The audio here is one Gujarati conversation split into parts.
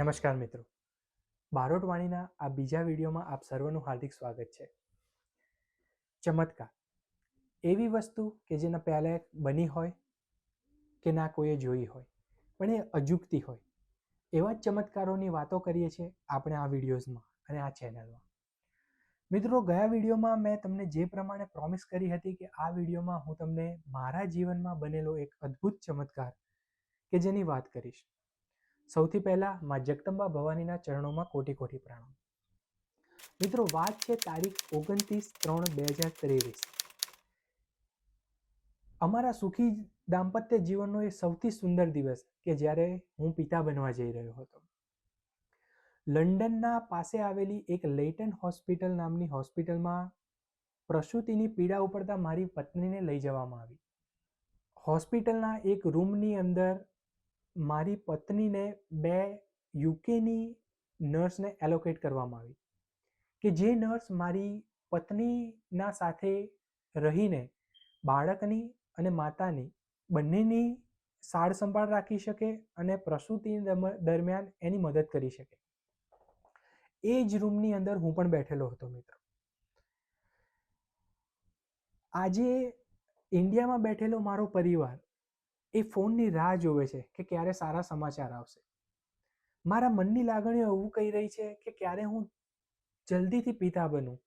નમસ્કાર મિત્રો. બારોટવાણીના આ બીજા વિડીયોમાં આપ સર્વનું હાર્દિક સ્વાગત છે. ચમત્કાર. એવી વસ્તુ કે જેના પહેલાં બની હોય કે ના કોઈએ જોઈ હોય, પણ એ અજુકતી હોય. એવા જ ચમત્કારોની વાતો કરીએ છીએ આપણે આ વિડીયોઝમાં અને આ ચેનલમાં. મિત્રો, ગયા વિડીયોમાં મેં તમને જે પ્રમાણે પ્રોમિસ કરી હતી કે આ વિડીયોમાં હું તમને મારા જીવનમાં બનેલો એક અદ્ભુત ચમત્કાર કે જેની વાત કરીશ. સૌથી પહેલાં માં જગદંબા ભવાનીના ચરણોમાં કોટી કોટી પ્રણામ મિત્રો, વાત છે તારીખ ઓગણત્રીસ ત્રણ બે હજાર ત્રેવીસ. અમારા સુખી દાંપત્ય જીવનનો એ સૌથી સુંદર દિવસ કે જ્યારે હું પિતા બનવા જઈ રહ્યો હતો. લંડનના પાસે આવેલી એક લેટન હોસ્પિટલ નામની હોસ્પિટલમાં પ્રસૂતિની પીડા ઉપડતા મારી પત્નીને લઈ જવામાં આવી. હોસ્પિટલના એક રૂમની અંદર મારી પત્નીને બે યુકેની નર્સને એલોકેટ કરવામાં આવી. કે જે નર્સ મારી પત્નીના સાથે રહીને બાળકની અને માતાની બંનેની સાર સંભાળ રાખી શકે અને પ્રસૂતિ દરમિયાન એની મદદ કરી શકે. એ જ રૂમની અંદર હું પણ બેઠેલો હતો, મિત્રો. આજે ઇન્ડિયામાં બેઠેલો મારો પરિવાર એ ફોનની રાહ જોવે છે કે ક્યારે સારા સમાચાર આવશે. મારા મનની લાગણીઓ એવું કહી રહી છે કે ક્યારે હું જલ્દીથી પિતા બનું,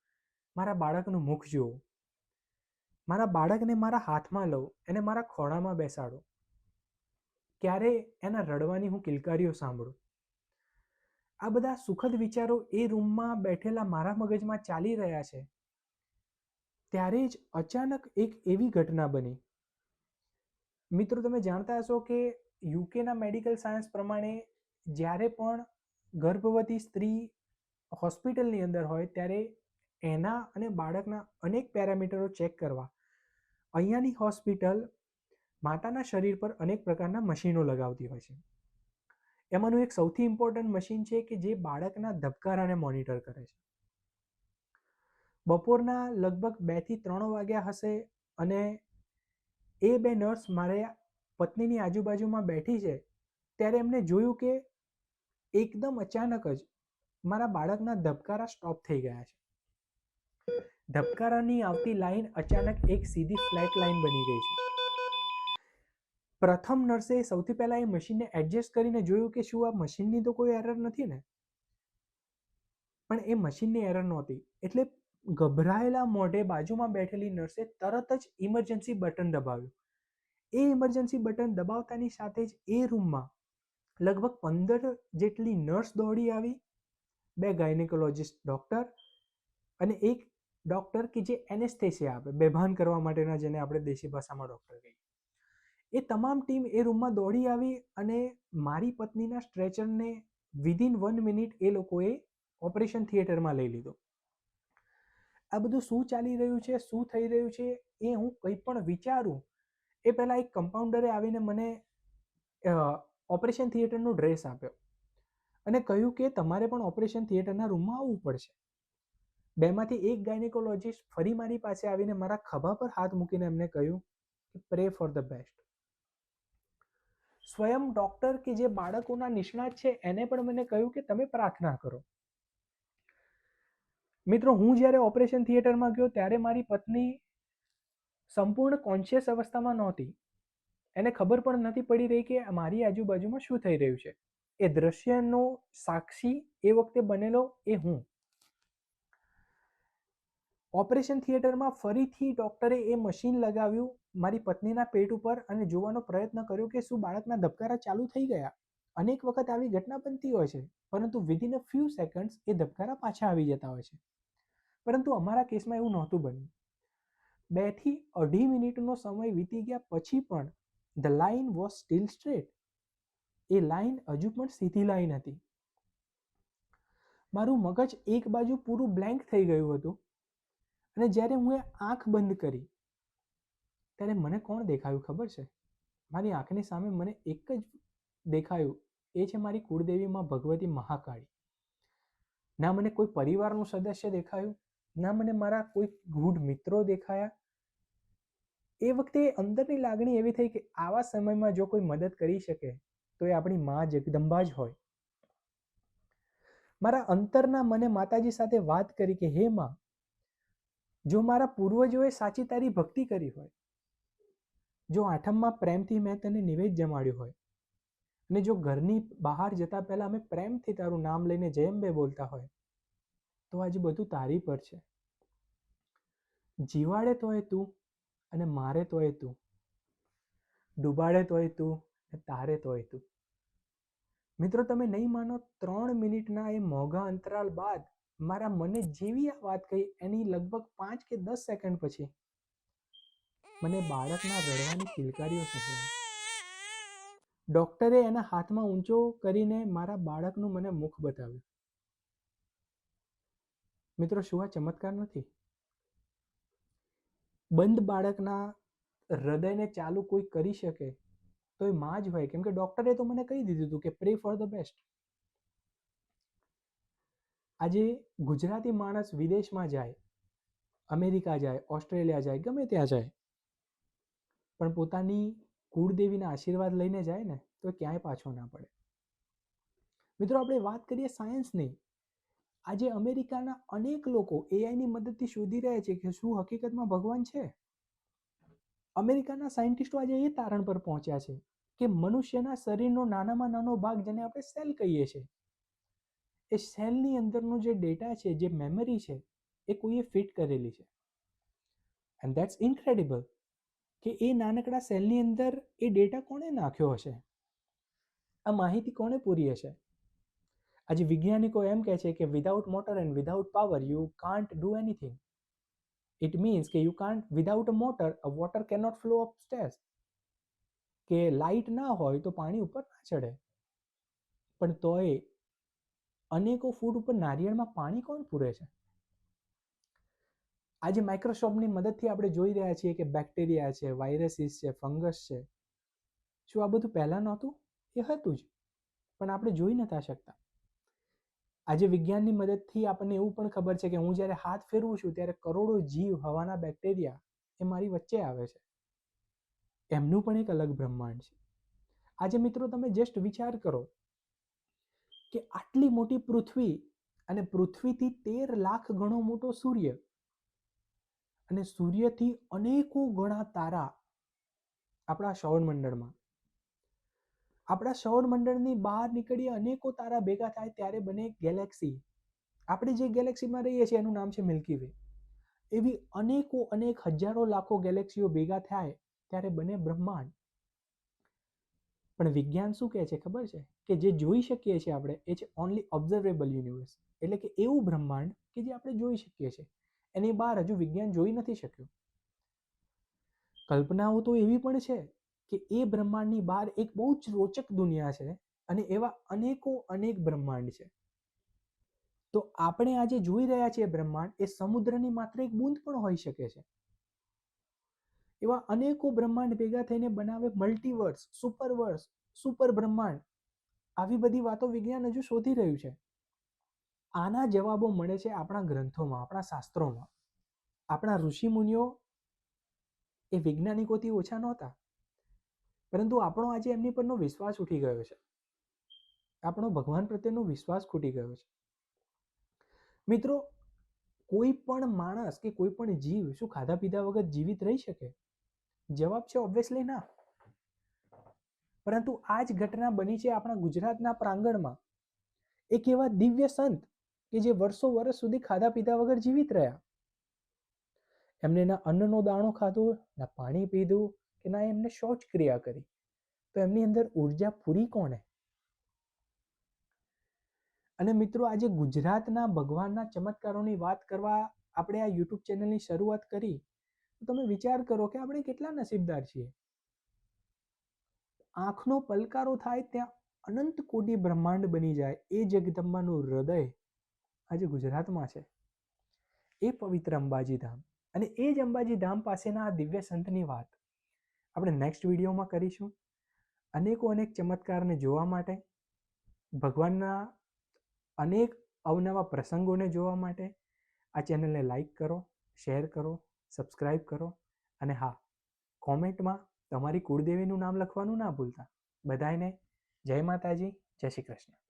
મારા બાળકનું મુખ જોઉં. મારા બાળકને મારા હાથમાં લઉં, એને મારા ખોળામાં બેસાડું. ક્યારે એના રડવાની હું કિલકારીઓ સાંભળું. આ બધા સુખદ વિચારો એ રૂમમાં બેઠેલા મારા મગજમાં ચાલી રહ્યા છે. ત્યારે જ અચાનક એક એવી ઘટના બની. મિત્રો, તમે જાણતા હશો કે યુકેના મેડિકલ સાયન્સ પ્રમાણે જ્યારે પણ ગર્ભવતી સ્ત્રી હોસ્પિટલની અંદર હોય, ત્યારે એના અને બાળકના અનેક પેરામીટરો ચેક કરવા. અહીંયાની હોસ્પિટલ માતાના શરીર પર અનેક પ્રકારના મશીનો લગાવતી હોય છે. એમાંનું એક સૌથી ઇમ્પોર્ટન્ટ મશીન છે કે જે બાળકના ધબકારાને મોનિટર કરે છે. બપોરના લગભગ બેથી ત્રણ વાગ્યા હશે અને એ બે નર્સ મારે પત્નીની આજુબાજુમાં બેઠી છે, ત્યારે એમને જોયું કે એકદમ અચાનક જ મારા બાળકના ધબકારા સ્ટોપ થઈ ગયા છે. ધબકારાની આવતી લાઈન અચાનક એક સીધી ફ્લેટ લાઈન બની ગઈ છે. પ્રથમ નર્સે સૌથી પહેલાં એ મશીનને એડજસ્ટ કરીને જોયું કે શું આ મશીનની તો કોઈ એરર નથી ને? પણ એ મશીનની એરર નહોતી, એટલે ગભરાયેલા મોઢે બાજુમાં બેઠેલી નર્સે તરત જ ઇમરજન્સી બટન દબાવ્યું. એ ઇમરજન્સી બટન દબાવતાની સાથે જ એ રૂમમાં લગભગ પંદર જેટલી નર્સ દોડી આવી, બે ગાયનેકોલોજિસ્ટ ડૉક્ટર અને એક ડૉક્ટર કે જે એનેસ્થેસિયા આપે, બેભાન કરવા માટેના જેને આપણે દેશી ભાષામાં ડૉક્ટર કહીએ. એ તમામ ટીમ એ રૂમમાં દોડી આવી અને મારી પત્નીના સ્ટ્રેચરને વિધિન વન મિનિટ એ લોકોએ ઓપરેશન થિયેટરમાં લઈ લીધો. આ બધું શું ચાલી રહ્યું છે, શું થઈ રહ્યું છે, એ હું કંઈ પણ વિચારું, એ પહેલાં એક કમ્પાઉન્ડરે આવીને મને ઓપરેશન થિયેટરનો ડ્રેસ આપ્યો. અને કહ્યું કે તમારે પણ ઓપરેશન થિયેટરના રૂમમાં આવવું પડશે. બેમાંથી એક ગાયનેકોલોજિસ્ટ ફરી મારી પાસે આવીને મારા ખભા પર હાથ મૂકીને એમને કહ્યું કે પ્રે ફોર ધ બેસ્ટ સ્વયં ડૉક્ટર કે જે બાળકોના નિષ્ણાત છે, એને પણ મને કહ્યું કે તમે પ્રાર્થના કરો. મિત્રો, હું જ્યારે ઓપરેશન થિયેટરમાં ગયો ત્યારે મારી પત્ની સંપૂર્ણ કોન્શિયસ અવસ્થામાં નહોતી. એને ખબર પણ નથી પડી રહી કે મારી આજુબાજુમાં શું થઈ રહ્યું છે. એ દ્રશ્યનો સાક્ષી એ વખતે બનેલો એ હું. ઓપરેશન થિયેટરમાં ફરીથી ડૉક્ટરે એ મશીન લગાવ્યું, મારી પત્નીના પેટ ઉપર અને જોવાનો પ્રયત્ન કર્યો કે શું બાળકના ધબકારા ચાલુ થઈ ગયા? અનેક વખત આવી ઘટના બનતી હોય છે, પરંતુ વિધિન અ ફ્યુ સેકન્ડ્સ એ ધબકારા પાછા આવી જતા હોય છે. પરંતુ અમારા કેસમાં એવું નહોતું બન્યું. બેથી અઢી મિનિટનો સમય વીતી ગયા પછી પણ the line was still straight A line હજુ પણ સીધી લાઈન હતી. મારું મગજ એક બાજુ પૂરું બ્લેન્ક થઈ ગયું હતું અને જ્યારે હું એ આંખ બંધ કરી, ત્યારે મને કોણ દેખાયું ખબર છે? મારી આંખની સામે મને એક જ દેખાયું. એ છે મારી કુળદેવીમાં ભગવતી મહાકાળી. ના મને કોઈ પરિવારનું સદસ્ય દેખાયું? ના મને મારા કોઈ ગૂઢ મિત્રો દેખાયા? એ વખતે અંદરની લાગણી એવી થઈ કે આવા સમયમાં જો કોઈ મદદ કરી શકે, તો એ આપણી મા જગદંબા જ હોય. મારા અંતરના મને માતાજી સાથે વાત કરી કે, હે માં, જો મારા પૂર્વજોએ સાચી તારી ભક્તિ કરી હોય, જો આઠમમાં પ્રેમથી મેં તને નિવેદ જમાડ્યું હોય અને જો ઘરની બહાર જતા પહેલાં અમે પ્રેમથી તારું નામ લઈને જેમ બે બોલતા હોય, તો આજે બધું તારી પર છે. જીવાડે તોય તું અને મારે તોય તું, ડૂબાડે તોય તું અને તારે તોય તું. મિત્રો, તમે નહીં માનો, ત્રણ મિનિટના એ મોંઘા અંતરાલ બાદ મારા મને જેવી આ વાત કહી એની લગભગ પાંચ કે દસ સેકન્ડ પછી, મને બાળકના રડવાની કિલકારીઓ સંભળાઈ. ડોક્ટરે એના હાથમાં ઊંચો કરીને મારા બાળકનું મને મુખ બતાવ્યું. મિત્રો, શું આ ચમત્કાર નથી? બંધ બાળકના હૃદયને ચાલુ કોઈ કરી શકે તો એ માં જ હોય. કેમ કે ડોક્ટરે તો મને કહી દીધું હતું કે પ્રે ફોર ધ બેસ્ટ આજે ગુજરાતી માણસ વિદેશમાં જાય, અમેરિકા જાય, ઓસ્ટ્રેલિયા જાય, ગમે ત્યાં જાય, પણ પોતાની કુળદેવીના આશીર્વાદ લઈને જાય ને, તો ક્યાંય પાછો ના પડે. મિત્રો, આપણે વાત કરીએ સાયન્સની. આજે અમેરિકાના અનેક લોકો એઆઈની મદદથી શોધી રહ્યા છે કે શું હકીકતમાં ભગવાન છે? અમેરિકાના સાયન્ટિસ્ટો આજે એ તારણ પર પહોંચ્યા છે કે મનુષ્યના શરીરનો નાનામાં નાનો ભાગ જેને આપણે સેલ કહીએ છીએ. એ સેલની અંદરનો જે ડેટા છે, જે મેમરી છે, એ કોઈએ ફિટ કરેલી છે. એન્ડ દેટ્સ ઇન્ક્રેડિબલ કે એ નાનકડા સેલની અંદર એ ડેટા કોણે નાખ્યો હશે? આ માહિતી કોણે પૂરી હશે? આજે વૈજ્ઞાનિકો એમ કહે છે કે without motor and without power you can't do anything it means કે you can't without a motor a water cannot flow upstairs કે લાઇટ ના હોય તો પાણી ઉપર ના ચડે. પણ તોય અનેકો ફૂડ ઉપર નારિયેળમાં પાણી કોણ પૂરે છે? આજે માઇક્રોસ્કોપની મદદથી આપણે જોઈ રહ્યા છીએ કે બેક્ટેરિયા છે વાયરસીસ છે ફંગસ છે. શું આ બધું પહેલાં નહોતું, એ હતું જ. પણ આપણે જોઈ નતા શકતા. આજે વિજ્ઞાનની મદદથી આપણને એવું પણ ખબર છે કે હું જ્યારે હાથ ફેરવું છું, ત્યારે કરોડો જીવ હવાના બેક્ટેરિયા એ મારી વચ્ચે આવે છે. એમનું પણ એક અલગ બ્રહ્માંડ છે. આજે મિત્રો તમે જસ્ટ વિચાર કરો કે આટલી મોટી પૃથ્વી અને પૃથ્વીથી તેર લાખ ગણો મોટો સૂર્ય અને સૂર્યથી અનેકો ગણા તારા આપણા સૌરમંડળમાં આપણા સૌરમંડળની બહાર નીકળીએ, અનેકો તારા ભેગા થાય ત્યારે બને ગેલેક્સી આપણે જે ગેલેક્સીમાં રહીએ છીએ એનું નામ છે મિલ્કી વે એવી અનેકો, અનેક હજારો લાખો ગેલેક્સીઓ ભેગા થાય ત્યારે બને બ્રહ્માંડ. પણ વિજ્ઞાન શું કહે છે ખબર છે? કે જે જોઈ શકીએ છીએ આપણે, એ છે ઓનલી ઓબ્ઝર્વેબલ યુનિવર્સ એટલે કે એવું બ્રહ્માંડ કે જે આપણે જોઈ શકીએ છીએ. એની બહાર હજુ વિજ્ઞાન જોઈ નથી શક્યું. કલ્પનાઓ તો એવી પણ છે કે એ બ્રહ્માંડની બહાર એક બહુ જ રોચક દુનિયા છે અને એવા અનેકો અનેક બ્રહ્માંડ છે. તો આપણે આજે જોઈ રહ્યા છીએ બ્રહ્માંડ એ સમુદ્રની માત્ર એક બૂંદ પણ હોઈ શકે છે. એવા અનેકો બ્રહ્માંડ ભેગા થઈને બનાવે મલ્ટીવર્સ સુપરવર્સ સુપર બ્રહ્માંડ આવી બધી વાતો વિજ્ઞાન હજુ શોધી રહ્યું છે. આના જવાબો મળે છે આપણા ગ્રંથોમાં, આપણા શાસ્ત્રોમાં. આપણા ઋષિમુનિઓ એ વૈજ્ઞાનિકોથી ઓછા નહોતા. પરંતુ આપણો આજે એમની પરનો વિશ્વાસ ઉઠી ગયો છે. આપણો ભગવાન પ્રત્યેનો વિશ્વાસ ખૂટી ગયો છે. મિત્રો, કોઈ પણ માણસ કે કોઈ પણ જીવ શું ખાધા પીધા વગર જીવિત રહી શકે? જવાબ છે ઓબ્વિયસલી ના. પરંતુ આ જ ઘટના બની છે આપણા ગુજરાતના પ્રાંગણમાં. એક એવા દિવ્ય સંત કે જે વર્ષો વર્ષ સુધી ખાધા પીધા વગર જીવિત રહ્યા. એમને ના અન્નનો દાણો ખાધો, ના પાણી પીધું કે ના એમને શૌચ ક્રિયા કરી. તો એમની અંદર ઊર્જા પૂરી કોને અને મિત્રો, આજે ગુજરાતના ભગવાનના ચમત્કારોની વાત કરવા આપણે આ યુટ્યુબ ચેનલની શરૂઆત કરી. તો તમે વિચાર કરો કે આપણે કેટલા નસીબદાર છીએ? આંખનો પલકારો થાય ત્યાં અનંત કોટી બ્રહ્માંડ બની જાય એ જગદંબાનું હૃદય આજે ગુજરાતમાં છે. એ પવિત્ર અંબાજી ધામ અને એ જ અંબાજી ધામ પાસેના આ દિવ્ય સંતની વાત આપણે નેક્સ્ટ વિડીયોમાં કરીશું. અનેકો અનેક ચમત્કારને જોવા માટે, ભગવાનના અનેક અવનવા પ્રસંગોને જોવા માટે આ ચેનલને લાઈક કરો શેર કરો સબસ્ક્રાઈબ કરો અને હા, કોમેન્ટમાં તમારી કુળદેવીનું નામ લખવાનું ના ભૂલતા. બધાને જય માતાજી, જય શ્રી કૃષ્ણ.